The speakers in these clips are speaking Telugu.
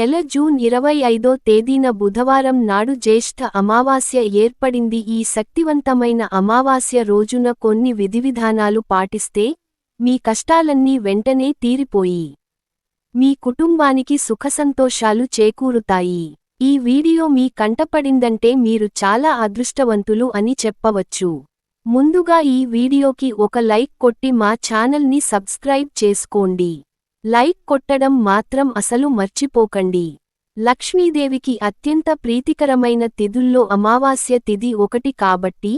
నెల జూన్ ఇరవై ఐదో తేదీన బుధవారం నాడు జ్యేష్ఠ అమావాస్య ఏర్పడింది. ఈ శక్తివంతమైన అమావాస్య రోజున కొన్ని విధివిధానాలు పాటిస్తే మీ కష్టాలన్నీ వెంటనే తీరిపోయి మీ కుటుంబానికి సుఖసంతోషాలు చేకూరుతాయి. ఈ వీడియో మీ కంటపడిందంటే మీరు చాలా అదృష్టవంతులు అని చెప్పవచ్చు. ముందుగా ఈ వీడియోకి ఒక లైక్ కొట్టి మా ఛానల్ని సబ్స్క్రైబ్ చేసుకోండి. లైక్ కొట్టడం మాత్రం అసలు మర్చిపోకండి. లక్ష్మీదేవికి అత్యంత ప్రీతికరమైన తిథుల్లో అమావాస్య తిథి ఒకటి కాబట్టి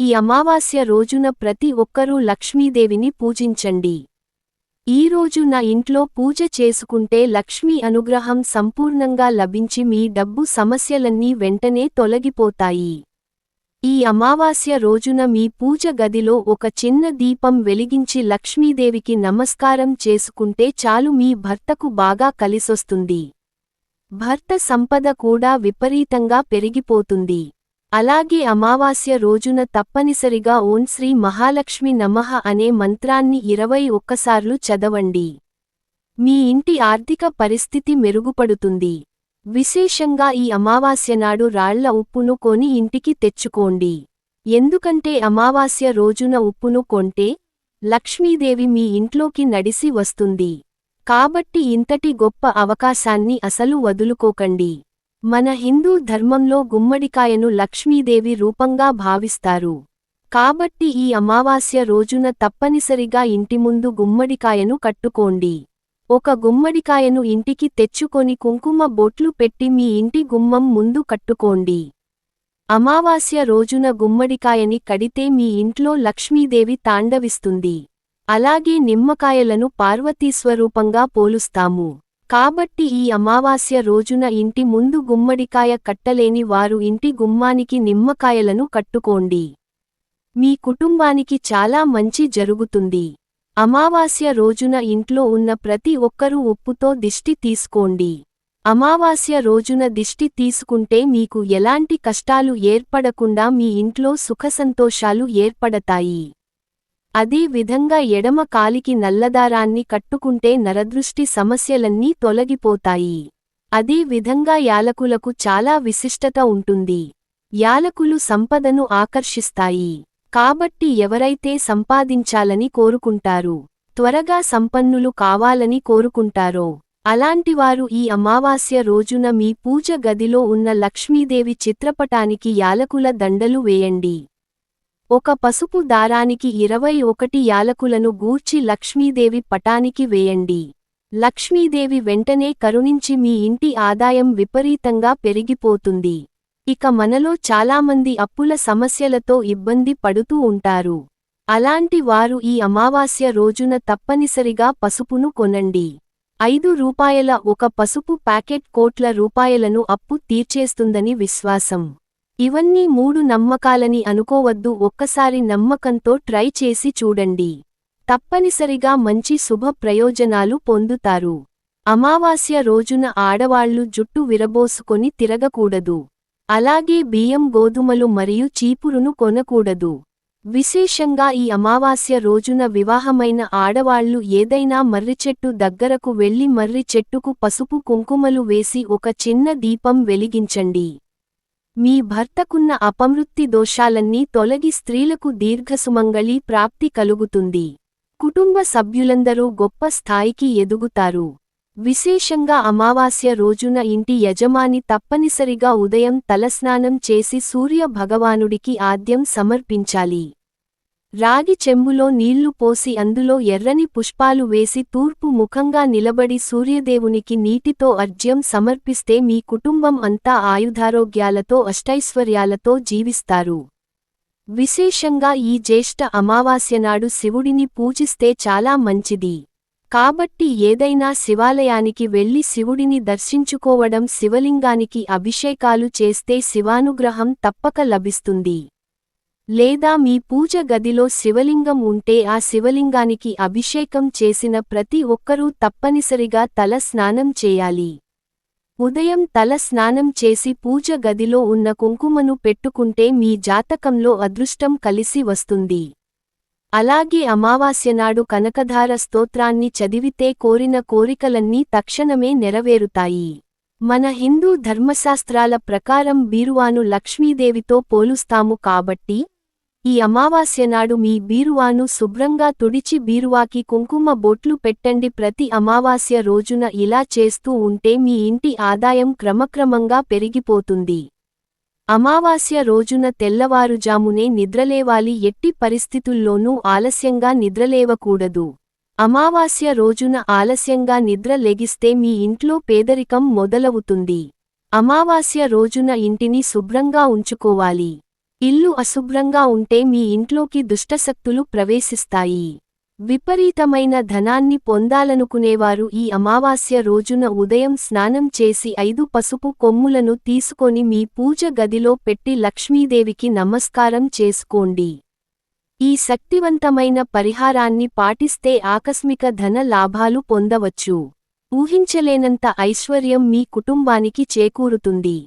ఈ అమావాస్య రోజున ప్రతి ఒక్కరూ లక్ష్మీదేవిని పూజించండి. ఈ రోజు నా ఇంట్లో పూజ చేసుకుంటే లక్ష్మీ అనుగ్రహం సంపూర్ణంగా లభించి మీ డబ్బు సమస్యలన్నీ వెంటనే తొలగిపోతాయి. ఈ అమావాస్య రోజున మీ పూజ గదిలో ఒక చిన్న దీపం వెలిగించి లక్ష్మీదేవికి నమస్కారం చేసుకుంటే చాలు మీ భర్తకు బాగా కలిసొస్తుంది. భర్త సంపద కూడా విపరీతంగా పెరిగిపోతుంది. అలాగే అమావాస్య రోజున తప్పనిసరిగా ఓం శ్రీ మహాలక్ష్మి నమః అనే మంత్రాన్ని ఇరవై ఒక్కసార్లు చదవండి. మీ ఇంటి ఆర్థిక పరిస్థితి మెరుగుపడుతుంది. విశేషంగా ఈ అమావాస్య నాడు రాళ్ళ ఉప్పును కొని ఇంటికి తెచ్చుకోండి. ఎందుకంటే అమావాస్య రోజున ఉప్పును కొంటే లక్ష్మీదేవి మీ ఇంట్లోకి నడిసి వస్తుంది. కాబట్టి ఇంతటి గొప్ప అవకాశాన్ని అసలు వదులుకోకండి. మన హిందూ ధర్మంలో గుమ్మడికాయను లక్ష్మీదేవి రూపంగా భావిస్తారు. కాబట్టి ఈ అమావాస్య రోజున తప్పనిసరిగా ఇంటి ముందు గుమ్మడికాయను కట్టుకోండి. ఒక గుమ్మడికాయను ఇంటికి తెచ్చుకొని కుంకుమ బొట్లు పెట్టి మీ ఇంటి గుమ్మం ముందు కట్టుకోండి. అమావాస్య రోజున గుమ్మడికాయని కడితే మీ ఇంట్లో లక్ష్మీదేవి తాండవిస్తుంది. అలాగే నిమ్మకాయలను పార్వతీస్వరూపంగా పోలుస్తాము. కాబట్టి ఈ అమావాస్య రోజున ఇంటి ముందు గుమ్మడికాయ కట్టలేని వారు ఇంటి గుమ్మానికి నిమ్మకాయలను కట్టుకోండి. మీ కుటుంబానికి చాలా మంచి జరుగుతుంది. అమావాస్య రోజున ఇంట్లో ఉన్న ప్రతి ఒక్కరూ ఉప్పుతో దిష్టి తీసుకోండి. అమావాస్య రోజున దిష్టి తీసుకుంటే మీకు ఎలాంటి కష్టాలు ఏర్పడకుండా మీ ఇంట్లో సుఖసంతోషాలు ఏర్పడతాయి. అదే విధంగా ఎడమ కాలికి నల్లదారాన్ని కట్టుకుంటే నరదృష్టి సమస్యలన్నీ తొలగిపోతాయి. అదే విధంగా యాలకులకు చాలా విశిష్టత ఉంటుంది. యాలకులు సంపదను ఆకర్షిస్తాయి. కాబట్టి ఎవరైతే సంపాదించాలని కోరుకుంటారు త్వరగా సంపన్నులు కావాలని కోరుకుంటారో అలాంటివారు ఈ అమావాస్య రోజున మీ పూజ గదిలో ఉన్న లక్ష్మీదేవి చిత్రపటానికి యాలకుల దండలు వేయండి. ఒక పసుపు దారానికి ఇరవై ఒకటి యాలకులను గూర్చి లక్ష్మీదేవి పటానికి వేయండి. లక్ష్మీదేవి వెంటనే కరుణించి మీ ఇంటి ఆదాయం విపరీతంగా పెరిగిపోతుంది. ఇక మనలో చాలామంది అప్పుల సమస్యలతో ఇబ్బంది పడుతూ ఉంటారు. అలాంటి వారు ఈ అమావాస్య రోజున తప్పనిసరిగా పసుపును కొనండి. ఐదు రూపాయల ఒక పసుపు ప్యాకెట్ కోట్ల రూపాయలను అప్పు తీర్చేస్తుందని విశ్వాసం. ఇవన్నీ మూడు నమ్మకాలని అనుకోవద్దు ఒక్కసారి నమ్మకంతో ట్రై చేసి చూడండి. తప్పనిసరిగా మంచి శుభ ప్రయోజనాలు పొందుతారు. అమావాస్య రోజున ఆడవాళ్ళు జుట్టు విరబోసుకొని తిరగకూడదు. అలాగే బియ్యం గోధుమలు మరియు చీపురును కొనకూడదు. విశేషంగా ఈ అమావాస్య రోజున వివాహమైన ఆడవాళ్ళు ఏదైనా మర్రిచెట్టు దగ్గరకు వెళ్ళి మర్రి చెట్టుకు పసుపు కుంకుమలు వేసి ఒక చిన్న దీపం వెలిగించండి. మీ భర్తకున్న అపమృత్తి దోషాలన్నీ తొలగి స్త్రీలకు దీర్ఘసుమంగళి ప్రాప్తి కలుగుతుంది. కుటుంబ సభ్యులందరూ గొప్ప స్థాయికి ఎదుగుతారు. విశేషంగా అమావాస్య రోజున ఇంటి యజమాని తప్పనిసరిగా ఉదయం తలస్నానం చేసి సూర్య భగవానుడికి ఆద్యం సమర్పించాలి. రాగి చెంబులో నీళ్ళు పోసి అందులో ఎర్రని పుష్పాలు వేసి తూర్పు ముఖంగా నిలబడి సూర్యదేవునికి నీటితో అర్జ్యం సమర్పిస్తే మీ కుటుంబం అంతా ఆయుధారోగ్యాలతో అష్టైశ్వర్యాలతో జీవిస్తారు. విశేషంగా ఈ జ్యేష్ఠ అమావాస్యనాడు శివుడిని పూజిస్తే చాలా మంచిది. కాబట్టి ఏదైనా శివాలయానికి వెళ్ళి శివుడిని దర్శించుకోవడం శివలింగానికి అభిషేకాలు చేస్తే శివానుగ్రహం తప్పక లభిస్తుంది. లేదా మీ పూజ గదిలో శివలింగం ఉంటే ఆ శివలింగానికి అభిషేకం చేసిన ప్రతి ఒక్కరూ తప్పనిసరిగా తల స్నానం చేయాలి. ఉదయం తల స్నానం చేసి పూజ గదిలో ఉన్న కుంకుమను పెట్టుకుంటే మీ జాతకంలో అదృష్టం కలిసి వస్తుంది. అలాగే అమావాస్యనాడు కనకధార స్తోత్రాన్ని చదివితే కోరిన కోరికలన్నీ తక్షణమే నెరవేరుతాయి. మన హిందూ ధర్మశాస్త్రాల ప్రకారం బీరువాను లక్ష్మీదేవితో పోలుస్తాము కాబట్టి ఈ అమావాస్యనాడు మీ బీరువాను శుభ్రంగా తుడిచి బీరువాకి కుంకుమ బొట్లు పెట్టండి. ప్రతి అమావాస్య రోజున ఇలా చేస్తూ ఉంటే మీ ఇంటి ఆదాయం క్రమక్రమంగా పెరిగిపోతుంది. అమావాస్య రోజున తెల్లవారుజామునే నిద్రలేవాలి. ఎట్టి పరిస్థితుల్లోనూ ఆలస్యంగా నిద్రలేవకూడదు. అమావాస్య రోజున ఆలస్యంగా నిద్ర లెగిస్తే మీ ఇంట్లో పేదరికం మొదలవుతుంది. అమావాస్య రోజున ఇంటిని శుభ్రంగా ఉంచుకోవాలి. ఇల్లు అశుభ్రంగా ఉంటే మీ ఇంట్లోకి దుష్టశక్తులు ప్రవేశిస్తాయి. విపరీతమైన ధనాన్ని పొందాలనుకునేవారు ఈ అమావాస్య రోజున ఉదయం స్నానం చేసి ఐదు పసుపు కొమ్ములను తీసుకొని మీ పూజ గదిలో పెట్టి లక్ష్మీదేవికి నమస్కారం చేసుకోండి. ఈ శక్తివంతమైన పరిహారాన్ని పాటిస్తే ఆకస్మిక ధన లాభాలు పొందవచ్చు. ఊహించలేనంత ఐశ్వర్యం మీ కుటుంబానికి చేకూరుతుంది.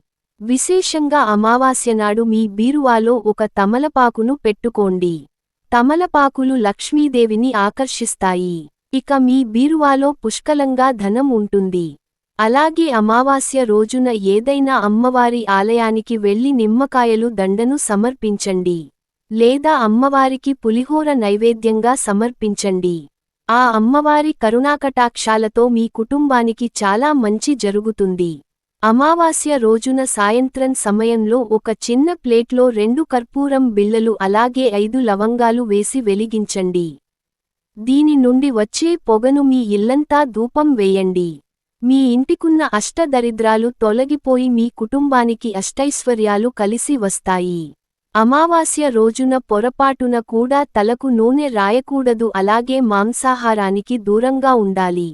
విశేషంగా అమావాస్య నాడు మీ బీరువాలో ఒక తమలపాకును పెట్టుకోండి. తమలపాకులు లక్ష్మీదేవిని ఆకర్షిస్తాయి. ఇక మీ బీరువాలో పుష్కలంగా ధనం ఉంటుంది. అలాగే అమావాస్య రోజున ఏదైనా అమ్మవారి ఆలయానికి వెళ్ళి నిమ్మకాయలు దండను సమర్పించండి. లేదా అమ్మవారికి పులిహోర నైవేద్యంగా సమర్పించండి. ఆ అమ్మవారి కరుణాకటాక్షాలతో మీ కుటుంబానికి చాలా మంచి జరుగుతుంది. అమావాస్య రోజున సాయంత్రం సమయంలో ఒక చిన్న ప్లేట్లో రెండు కర్పూరం బిళ్ళలు అలాగే ఐదు లవంగాలు వేసి వెలిగించండి. దీని నుండి వచ్చే పొగను మీ ఇల్లంతా ధూపం వేయండి. మీ ఇంటికున్న అష్టదరిద్రాలు తొలగిపోయి మీ కుటుంబానికి అష్టైశ్వర్యాలు కలిసి వస్తాయి. అమావాస్య రోజున పొరపాటున కూడా తలకు నూనె రాయకూడదు అలాగే మాంసాహారానికి దూరంగా ఉండాలి.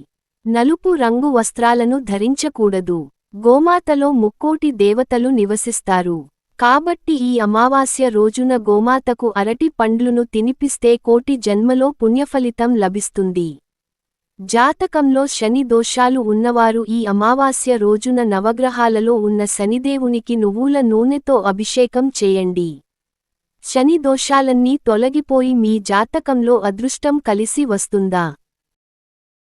నలుపు రంగు వస్త్రాలను ధరించకూడదు. గోమాతలో ముక్కోటి దేవతలు నివసిస్తారు. కాబట్టి ఈ అమావాస్య రోజున గోమాతకు అరటి పండ్లును తినిపిస్తే కోటి జన్మలో పుణ్యఫలితం లభిస్తుంది. జాతకంలో శని దోషాలు ఉన్నవారు ఈ అమావాస్య రోజున నవగ్రహాలలో ఉన్న శనిదేవునికి నువ్వుల నూనెతో అభిషేకం చేయండి. శని దోషాలన్నీ తొలగిపోయి మీ జాతకంలో అదృష్టం కలిసి వస్తుందా?